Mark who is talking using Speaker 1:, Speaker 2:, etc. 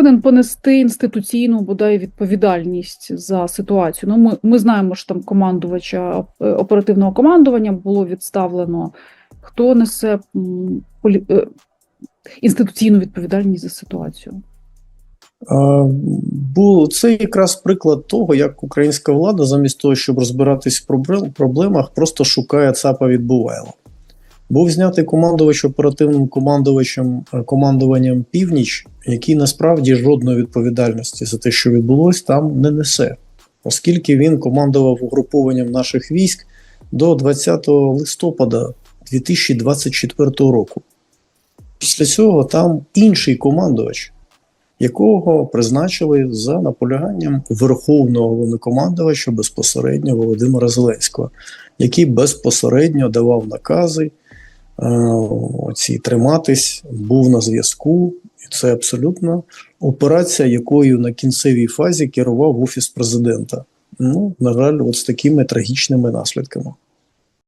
Speaker 1: повинен понести інституційну бодай відповідальність за ситуацію? Ну, ми, ми знаємо, що там командувача е, оперативного командування було відставлено. Хто несе полі- е, інституційну відповідальність за ситуацію?
Speaker 2: Це якраз приклад того, як українська влада, замість того, щоб розбиратись в проблемах, просто шукає ЦАПа відбувайло. Був знятий командувач оперативним командувачем е, командуванням Північ, який насправді жодної відповідальності за те, що відбулось, там не несе, оскільки він командував угрупованням наших військ до 20 листопада 2024 року. Після цього там інший командувач, якого призначили за наполяганням верховного головнокомандувача безпосередньо Володимира Зеленського, який безпосередньо давав накази е, оці триматись, був на зв'язку. І це абсолютно операція, якою на кінцевій фазі керував офіс президента. Ну, на жаль, от з такими трагічними наслідками.